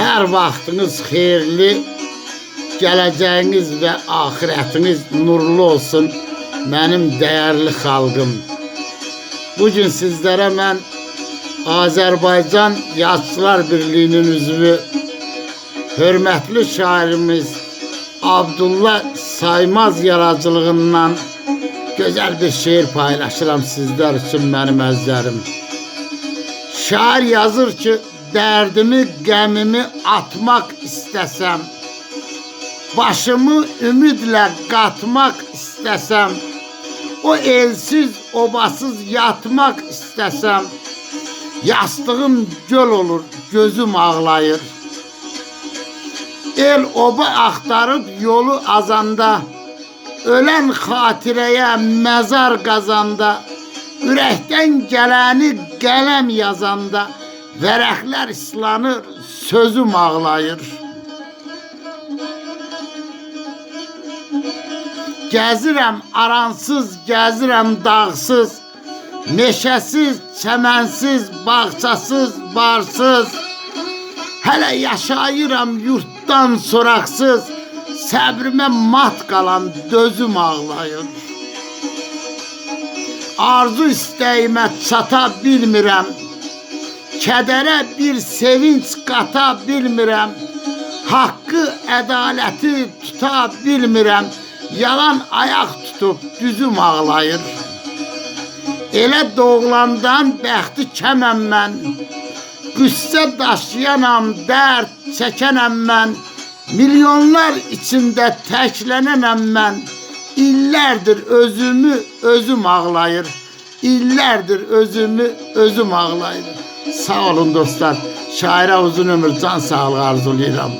Hər vaxtınız xeyirli, gələcəyiniz və axirətiniz nurlu olsun mənim dəyərli xalqım. Bu gün sizlərə mən Azərbaycan Yazıçılar Birliyinin üzvü hörmətli şairimiz Abdullah Saymaz yaradıcılığından gözəl bir şeir paylaşıram sizlər üçün mənim əzlərim. Şair yazır ki, dərdimi, qəmimi atmaq istəsəm, başımı ümidlə qatmaq istəsəm, o elsiz, obasız yatmaq istəsəm, yastığım göl olur, gözüm ağlayır. El oba axtarıb yolu azanda, ölən xatirəyə məzar qazanda, ürəkdən gələni qələm yazanda, vərəqlər islanır, sözüm ağlayır. Gəzirəm aransız, gəzirəm dağsız, meşəsiz, çəmənsiz, bağçasız, barsız. Hələ yaşayıram yurtdan soraqsız, səbrimə mat qalan dözüm ağlayır. Arzu istəyimə çata bilmirəm. Kədərə bir sevinç qata bilmirəm. Haqqı, ədaləti tuta bilmirəm. Yalan ayaq tutub düzüm ağlayır. Elə doğulandan bəxti kəməm mən. Qüssə daşıyanam, dərd çəkənəm mən. Milyonlar içində təklənənəm mən. İllərdir özümü özüm ağlayır. İllərdir özümü özüm ağlayır. Sağ olun dostlar. Şairə uzun ömür, can sağlığı arzulayıram.